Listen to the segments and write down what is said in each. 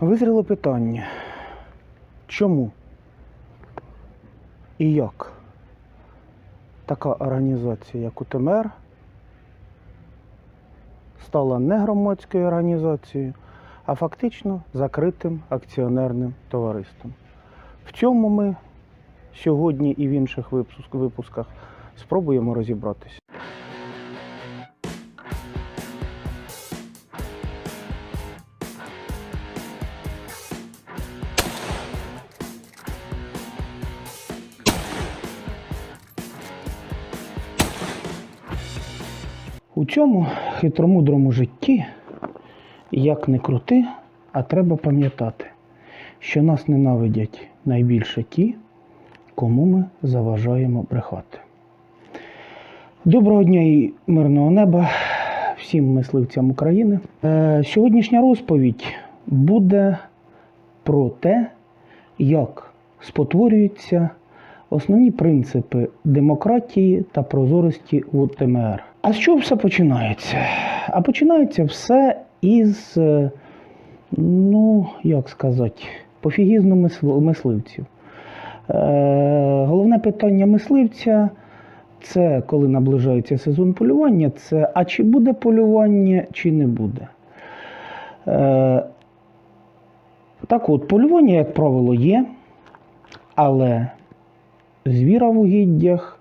Визріло питання, чому і як така організація, як УТМР, стала не громадською організацією, а фактично закритим акціонерним товариством. В цьому ми сьогодні і в інших випусках спробуємо розібратися. У цьому хитромудрому житті, як не крути, а треба пам'ятати, що нас ненавидять найбільше ті, кому ми заважаємо брехати. Доброго дня і мирного неба всім мисливцям України. Е, сьогоднішня розповідь буде про те, як спотворюються основні принципи демократії та прозорості в УТМР. А з чого все починається? А починається все із, е, ну, як сказати, пофігізму мисливців. Е, головне питання мисливця це коли наближається сезон полювання, це а чи буде полювання, чи не буде. Е, так от, полювання, як правило, є, але звіра в угіддях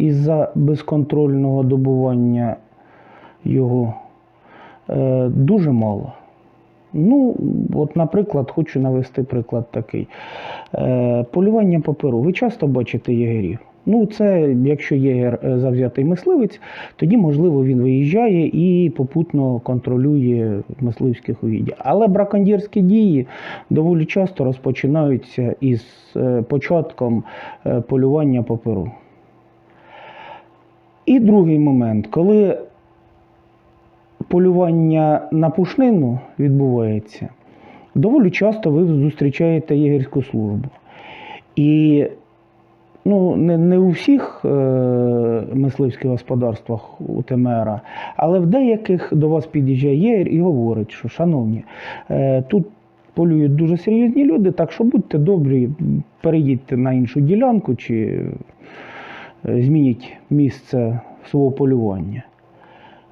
із-за безконтрольного добування його е, дуже мало. Ну, от, наприклад, хочу навести приклад такий. Е, полювання по перу. Ви часто бачите єгерів. Ну, це якщо єгер е, завзятий мисливець, тоді, можливо, він виїжджає і попутно контролює мисливських угіддя. Але браконьєрські дії доволі часто розпочинаються із е, початком е, полювання по. І другий момент, коли полювання на пушнину відбувається, доволі часто ви зустрічаєте єгерську службу. І ну, не, не у всіх е, мисливських господарствах у ТМР, але в деяких до вас під'їжджає єгер і говорить, що, шановні, е, тут полюють дуже серйозні люди, так що будьте добрі, переїдьте на іншу ділянку чи змініть місце свого полювання.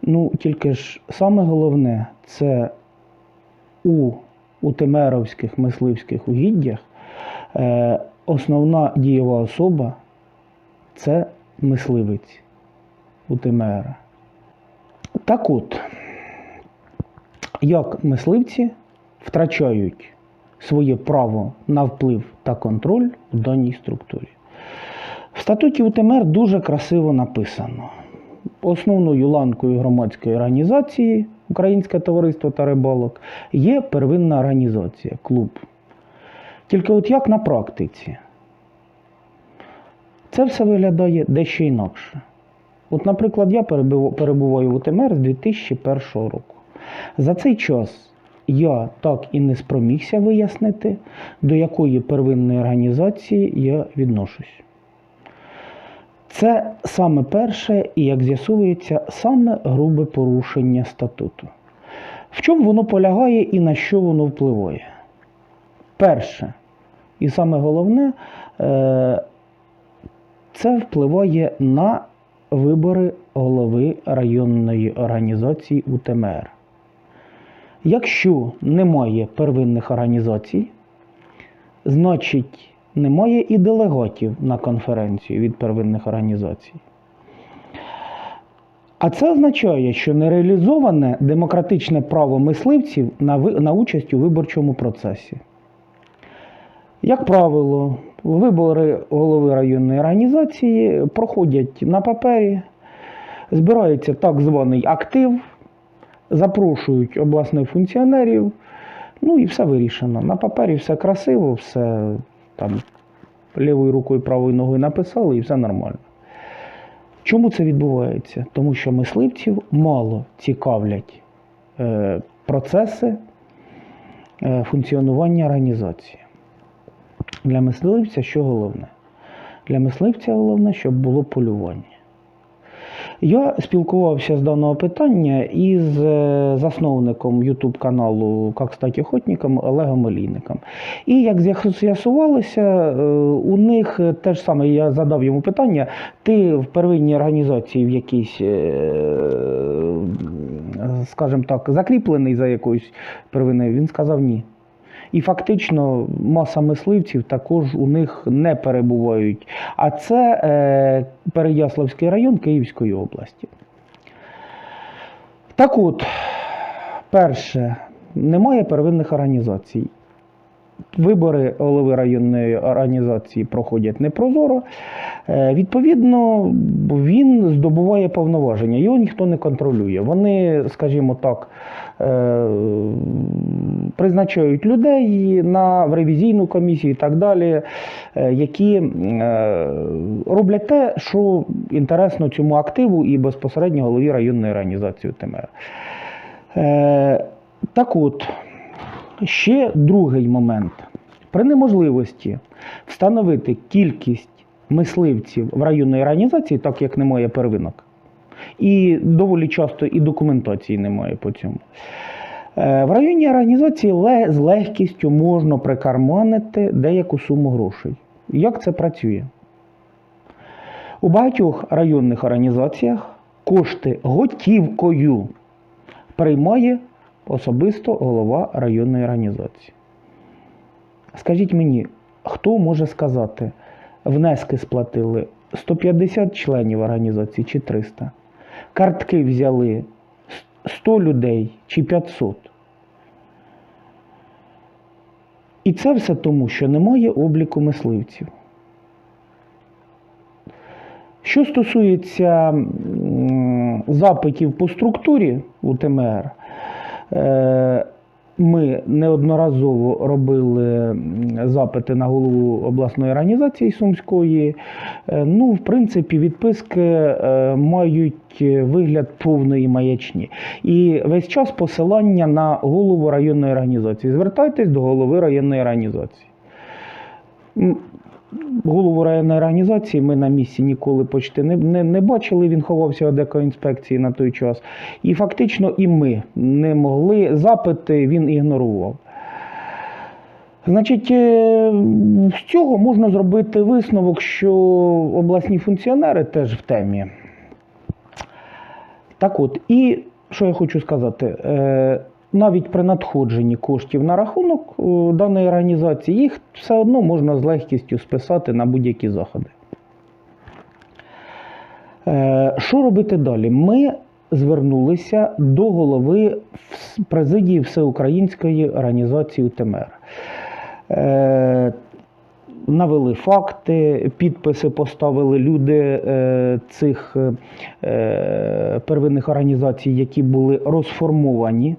Ну, тільки ж саме головне, це у утемеровських мисливських угіддях е, основна дієва особа це мисливець УТМР. Так от, як мисливці втрачають своє право на вплив та контроль у даній структурі. Статуті УТМР дуже красиво написано. Основною ланкою громадської організації Українське товариство та рибалок є первинна організація, клуб. Тільки от як на практиці? Це все виглядає дещо інакше. От, наприклад, я перебуваю в УТМР з 2001 року. За цей час я так і не спромігся вияснити, до якої первинної організації я відношусь. Це саме перше і, як з'ясовується, саме грубе порушення статуту. В чому воно полягає і на що воно впливає? Перше, і саме головне, е, це впливає на вибори голови районної організації УТМР. Якщо немає первинних організацій, значить немає і делегатів на конференцію від первинних організацій. А це означає, що нереалізоване демократичне право мисливців на, ви- на участь у виборчому процесі. Як правило, вибори голови районної організації проходять на папері, збирається так званий актив, запрошують обласних функціонерів, ну і все вирішено. На папері все красиво, все там лівою рукою, правою ногою написали і все нормально. Чому це відбувається? Тому що мисливців мало цікавлять е, процеси е, функціонування організації. Для мисливця що головне? Для мисливця головне, щоб було полювання. Я спілкувався з даного питання із е, засновником YouTube каналу Как стати охотником Олегом Олійником. І як з'ясу- з'ясувалося, е, у них те ж саме, я задав йому питання: ти в первинній організації в якійсь, е, скажімо так, закріплений за якоюсь первинною? Він сказав ні. І фактично маса мисливців також у них не перебувають. А це е, Переяславський район Київської області. Так от, перше, немає первинних організацій. Вибори голови районної організації проходять непрозоро. Е, Відповідно, він здобуває повноваження, його ніхто не контролює. Вони, скажімо так, е, призначають людей на ревізійну комісію і так далі, е, які роблять те, що інтересно цьому активу і безпосередньо голові районної організації УТМР. Е, Так от, ще другий момент. При неможливості встановити кількість мисливців в районній організації, так як немає первинок, і доволі часто і документації немає по цьому. Е, В районній організації з легкістю можна прикарманити деяку суму грошей. Як це працює? У багатьох районних організаціях кошти готівкою приймає особисто голова районної організації. Скажіть мені, хто може сказати, внески сплатили 150 членів організації чи 300? Картки взяли 100 людей чи 500? І це все тому, що немає обліку мисливців. Що стосується запитів по структурі УТМР, е, ми неодноразово робили запити на голову обласної організації Сумської. Е, Ну, в принципі, відписки е, мають вигляд повної маячні. І весь час посилання на голову районної організації. Звертайтесь до голови районної організації. Голову районної організації ми на місці ніколи почти не, не, не бачили. Він ховався від екоінспекції на той час. І фактично і ми не могли запити, він ігнорував. Значить, е, з цього можна зробити висновок, що обласні функціонери теж в темі. Так от, і що я хочу сказати, е, навіть при надходженні коштів на рахунок е, даної організації, їх все одно можна з легкістю списати на будь-які заходи. Е, Що робити далі? Ми звернулися до голови президії Всеукраїнської організації УТМР. Е, Навели факти, підписи поставили люди цих первинних організацій, які були розформовані.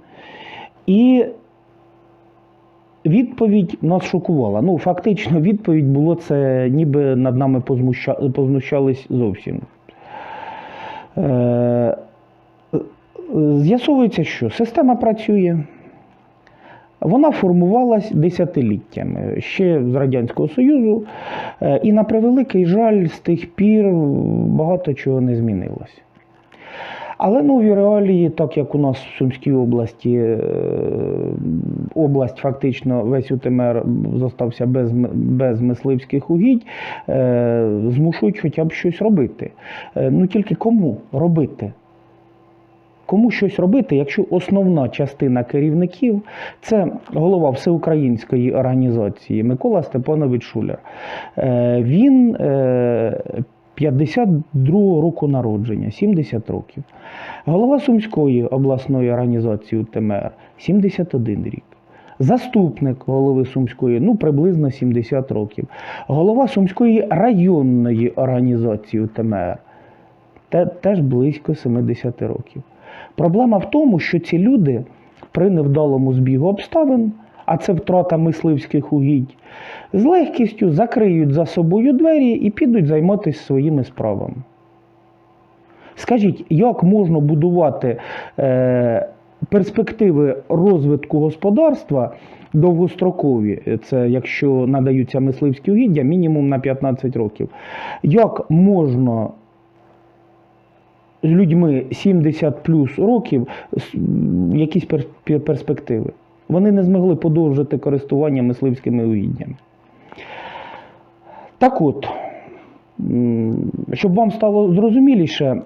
І відповідь нас шокувала. Ну, фактично, відповідь було це, ніби над нами познущались зовсім. Е, З'ясовується, що система працює. Вона формувалась десятиліттями ще з Радянського Союзу, Е, і на превеликий жаль, з тих пір багато чого не змінилось. Але нові реалії, так як у нас в Сумській області е, область фактично весь УТМР зостався без, без мисливських угідь, е, змушують хоча б щось робити. Е, Ну тільки кому робити? Кому щось робити, якщо основна частина керівників це голова всеукраїнської організації Микола Степанович Шуляр. Е, Він 52 року народження, 70 років. Голова Сумської обласної організації УТМР 71 рік. Заступник голови Сумської, ну приблизно 70 років. Голова Сумської районної організації УТМР те, теж близько 70 років. Проблема в тому, що ці люди при невдалому збігу обставин, а це втрата мисливських угідь, з легкістю закриють за собою двері і підуть займатися своїми справами. Скажіть, як можна будувати е, перспективи розвитку господарства довгострокові, це якщо надаються мисливські угіддя, мінімум на 15 років. Як можна з людьми 70 плюс років якісь пер- пер- перспективи. Вони не змогли подовжити користування мисливськими угіднями. Так от, щоб вам стало зрозуміліше,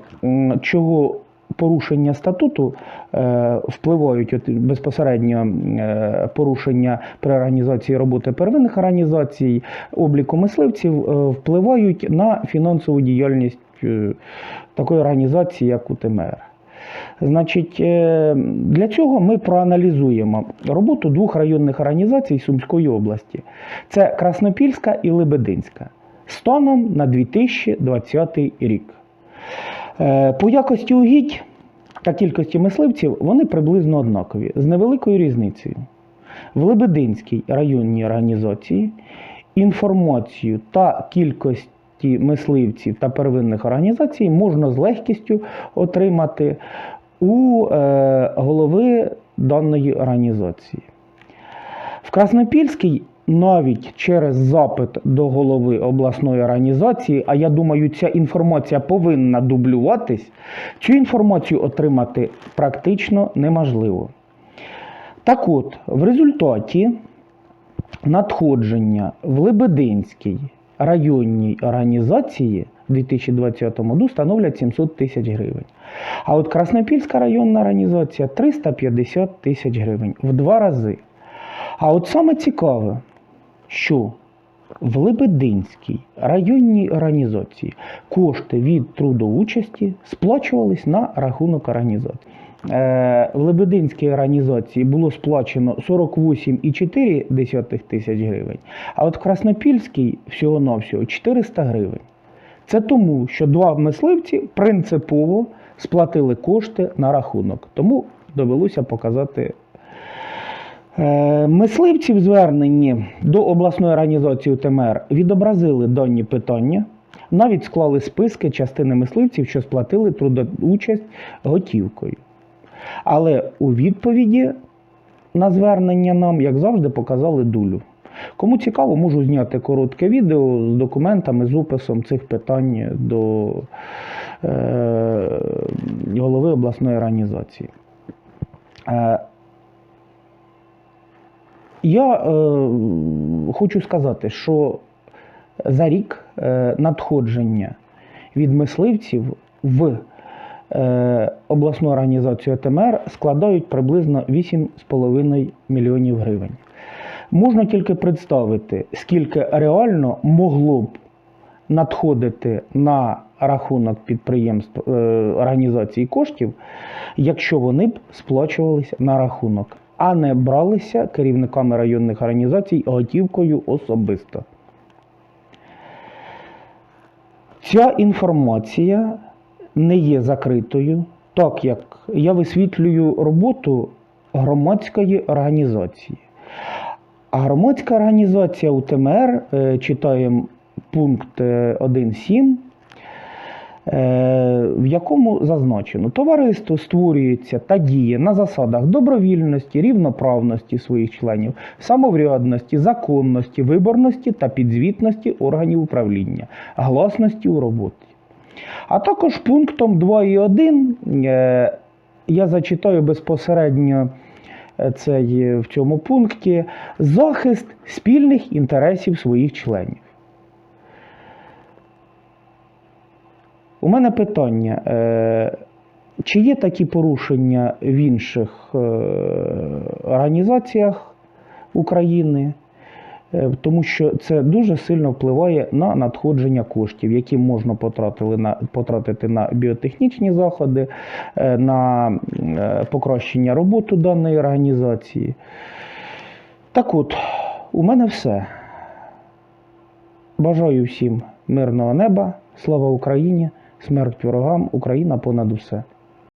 чого порушення статуту е, впливають безпосередньо е, порушення при організації роботи первинних організацій, обліку мисливців, е, впливають на фінансову діяльність такої організації, як УТМР. Значить, е, для цього ми проаналізуємо роботу двох районних організацій Сумської області: це Краснопільська і Лебединська станом на 2020 рік. Е, По якості угідь та кількості мисливців вони приблизно однакові, з невеликою різницею. В Лебединській районній організації інформацію та кількості мисливців та первинних організацій можна з легкістю отримати у е, голови даної організації. В Краснопільській навіть через запит до голови обласної організації, а я думаю, ця інформація повинна дублюватись, цю інформацію отримати практично неможливо. Так от, в результаті надходження в Лебединській районній організації в 2020 году становлять 700 тисяч гривень. А от Краснопільська районна організація 350 тисяч гривень в два рази. А от саме цікаве, що в Лебединській районній організації кошти від трудоучасті сплачувались на рахунок організації. Е, В Лебединській організації було сплачено 48,4 тисяч гривень, а от в Краснопільській всього-навсього 400 гривень. Це тому, що два мисливці принципово сплатили кошти на рахунок. Тому довелося показати Е, Мисливці в зверненні до обласної організації УТМР відобразили дані питання, навіть склали списки частини мисливців, що сплатили трудоучасть готівкою. Але у відповіді на звернення нам, як завжди, показали дулю. Кому цікаво, можу зняти коротке відео з документами, з описом цих питань до е, голови обласної організації. Е, я е, хочу сказати, що за рік е, надходження від мисливців в обласну організацію ТМР складають приблизно 8,5 мільйонів гривень. Можна тільки представити, скільки реально могло б надходити на рахунок підприємств е, організації коштів, якщо вони б сплачувалися на рахунок, а не бралися керівниками районних організацій готівкою особисто. Ця інформація не є закритою, так як я висвітлюю роботу громадської організації. А громадська організація УТМР, е, читаємо пункт е, 1.7, е, в якому зазначено, товариство створюється та діє на засадах добровільності, рівноправності своїх членів, самоврядності, законності, виборності та підзвітності органів управління, гласності у роботі. А також пунктом 2.1 е, я зачитаю безпосередньо е, цей в цьому пункті захист спільних інтересів своїх членів. У мене питання, е, чи є такі порушення в інших е, організаціях України? Е, Тому що це дуже сильно впливає на надходження коштів, які можна потратити на, потратити на біотехнічні заходи, е, на е, покращення роботи даної організації. Так от, у мене все. Бажаю всім мирного неба, слава Україні, смерть ворогам, Україна понад усе.